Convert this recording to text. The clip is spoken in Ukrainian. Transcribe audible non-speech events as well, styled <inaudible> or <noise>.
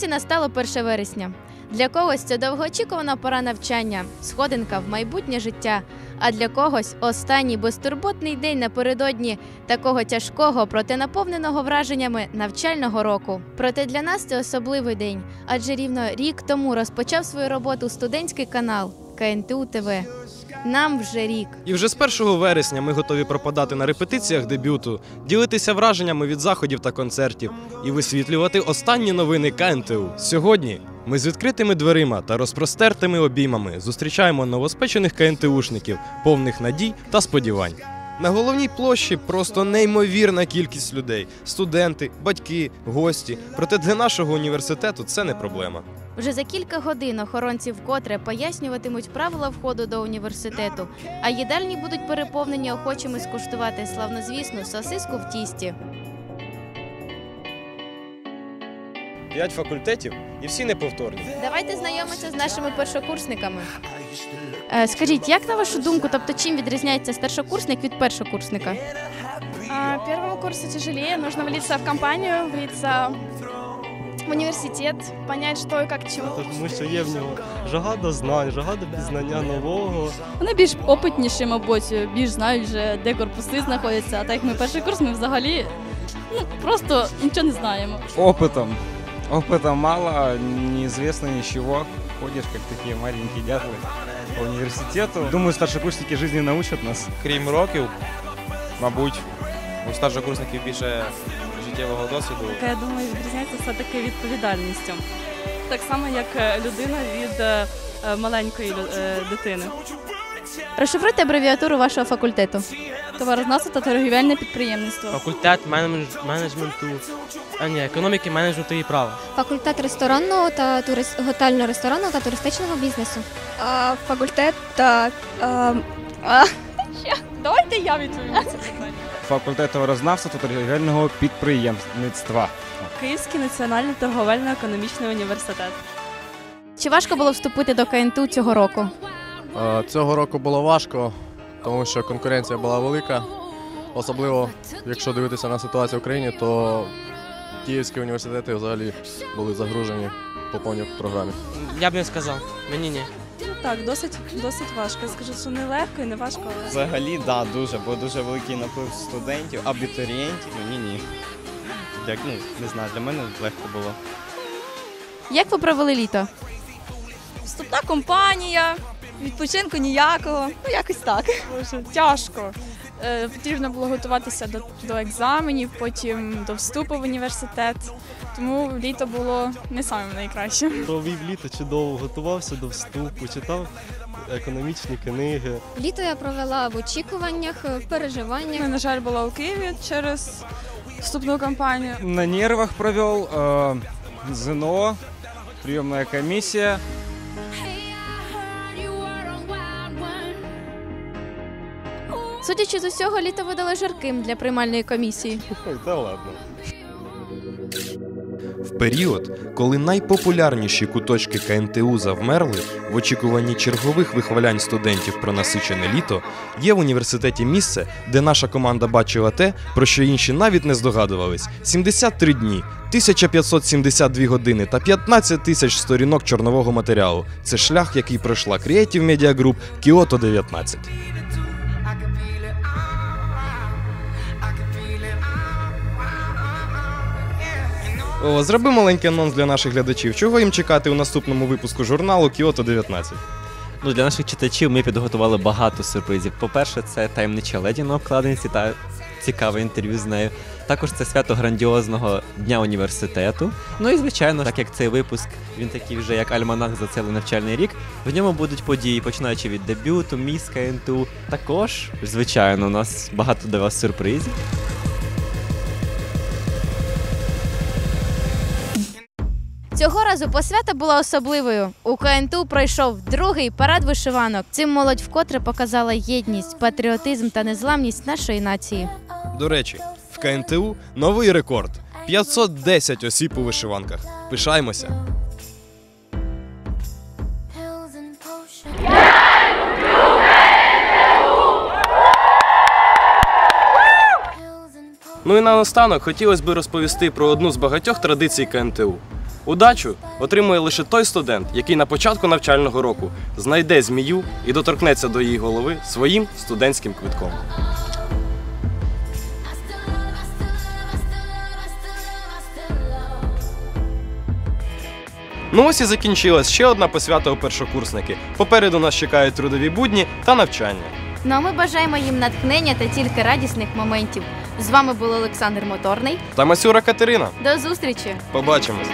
настало 1 вересня. Для когось це довгоочікувана пора навчання, сходинка в майбутнє життя. А для когось останній безтурботний день напередодні такого тяжкого, проте наповненого враженнями навчального року. Проте для нас це особливий день, адже рівно рік тому розпочав свою роботу студентський канал КНТУ ТВ. Нам вже рік. І вже з 1 вересня ми готові пропадати на репетиціях дебюту, ділитися враженнями від заходів та концертів і висвітлювати останні новини КНТУ. Сьогодні ми з відкритими дверима та розпростертими обіймами зустрічаємо новоспечених КНТУшників, повних надій та сподівань. На головній площі просто неймовірна кількість людей: студенти, батьки, гості. Проте для нашого університету це не проблема. Вже за кілька годин охоронці вкотре пояснюватимуть правила входу до університету, а їдальні будуть переповнені охочими скуштувати славнозвісну сосиску в тісті. П'ять факультетів і всі неповторні. Давайте знайомитися з нашими першокурсниками. Е, Скажіть, як на вашу думку, тобто чим відрізняється старшокурсник від першокурсника? А, Первому курсу тяжелее, нужно влиться в компанию, влиться в университет, понять, что и как чего. тому що є в нього жага до знань, жага до пізнання нового. Вони більш опитніші, мабуть, більш знають вже, де корпуси знаходяться. А так як ми перший курс, ми взагалі ну, просто нічого не знаємо. опытом. Опыта мало, неизвестно ничего. Ходишь, как такие маленькие дятлы по университету. Думаю, старшекурсники жизни научат нас. крім років, мабуть, у старшокурсників більше життєвого досвіду. Я думаю, відрізняється все-таки відповідальністю. Так само, як е, людина від е, е, маленької дитини. Розшифруйте абревіатуру вашого факультету. Товарознавство та торгівельне підприємництво. Факультет менеджменту, а ні, економіки, менеджменту і права. Факультет ресторанного та турист... готельно-ресторанного та туристичного бізнесу. А, факультет так. А, а, я- давайте я відповім на це питання. Факультет товарознавства та торгівельного підприємництва. Київський національний торговельно-економічний університет. Чи важко було вступити до КНТУ цього року? Е, Цього року було важко, тому що конкуренція була велика. Особливо, якщо дивитися на ситуацію в Україні, то київські університети взагалі були загружені по повній програмі. Я б не сказав, мені ні. Ну так, досить, досить важко. Я скажу, що не легко і не важко, але Взагалі, да, дуже, бо дуже великий наплив студентів, абітурієнтів. Ні, ні. Як, ну, не знаю, для мене легко було. Як ви провели літо? вступна компанія, відпочинку ніякого. Ну якось так. Боже, тяжко. Е, Потрібно було готуватися до, до екзаменів, потім до вступу в університет. Тому літо було не самим найкращим. Провів літо чудово, готувався до вступу, читав економічні книги. Літо я провела в очікуваннях, в переживаннях. Я, на жаль, була у Києві через вступну кампанію. На нервах провел э, ЗНО, приемная комиссия. Судячи з усього, літо видали жарким для приймальної комісії. <laughs> Та ладно. В період, коли найпопулярніші куточки КНТУ завмерли в очікуванні чергових вихвалянь студентів про насичене літо, є в університеті місце, де наша команда бачила те, про що інші навіть не здогадувались: 73 дні, 1572 години та 15 тисяч сторінок чорнового матеріалу. Це шлях, який пройшла Creative Media Group Kyoto 19. О, зроби маленький анонс для наших глядачів. Чого їм чекати у наступному випуску журналу Кіото 19? Ну, для наших читачів ми підготували багато сюрпризів. По-перше, це таємнича леді на обкладинці та цікаве інтерв'ю з нею. Також це свято грандіозного дня університету. Ну і звичайно, так як цей випуск, він такий вже як альманах за цілий навчальний рік. В ньому будуть події, починаючи від дебюту, міс КНТУ. Також, звичайно, у нас багато для вас сюрпризів. Цього разу посвята була особливою. У КНТУ пройшов другий парад вишиванок. Цим молодь вкотре показала єдність, патріотизм та незламність нашої нації. До речі, в КНТУ новий рекорд 510 осіб у вишиванках. Пишаємося. Ну і наостанок хотілося б розповісти про одну з багатьох традицій КНТУ. Удачу отримує лише той студент, який на початку навчального року знайде змію і доторкнеться до її голови своїм студентським квитком. Ну ось і закінчилась ще одна посвята у першокурсники. Попереду нас чекають трудові будні та навчання. Ну а ми бажаємо їм натхнення та тільки радісних моментів. З вами був Олександр Моторний. Та Масюра Катерина. До зустрічі! Побачимось!